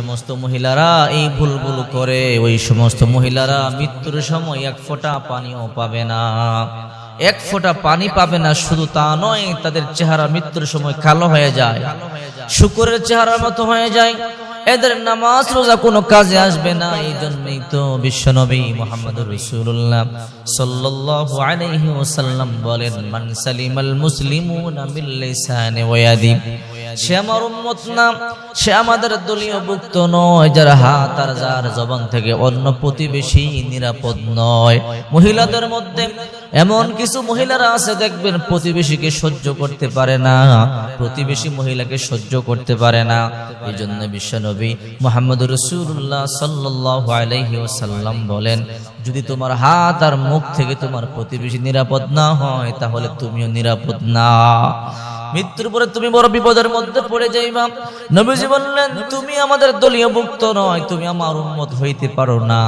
সমস্ত মহিলারা এই ভুলগুলো করে, ওই সমস্ত মহিলারা মৃত্যুর সময় এক ফোঁটা পানিও পাবে না। এক ফোঁটা পানি পাবে না, শুধু তা নয়, তাদের চেহারা মৃত্যুর সময় কালো হয়ে যায়। শুকুরের চেহারার মতো হয়ে যায়। এদের নামাজ রোজা কোনো কাজে আসবে না। এই জন্যই তো বিশ্বনবী মোহাম্মদ রসুল্লাহ সাল্লাল্লাহু আলাইহি ওয়াসাল্লাম বলেন, মান সালিমাল মুসলিমুনা মিন লিসানি ওয়া ইয়াদি সে আমার উম্মত না সে আমাদের দলীয় ভুক্ত নয় যার হাত আর যার জবান থেকে অন্য প্রতিবেশী নিরাপদ নয়। মহিলাদের মধ্যে এমন কিছু মহিলারা আছে দেখবেন প্রতিবেশীকে সহ্য করতে পারে না প্রতিবেশী মহিলাকে সহ্য করতে পারে না। এই জন্য বিশ্বনবী মোহাম্মদ রসুল্লাহ সাল্লাহ আলাইহি ওসাল্লাম বলেন যদি তোমার হাত আর মুখ থেকে তোমার প্রতিবেশী নিরাপদ না হয় তাহলে তুমিও নিরাপদ না। মৃত্যুর পরে তুমি বড় বিপদের মধ্যে পড়ে যাইবা। নবীজি বললেন, তুমি আমাদের দলীয় ভুক্ত নয়, তুমি আমার উন্মত হইতে পারো না।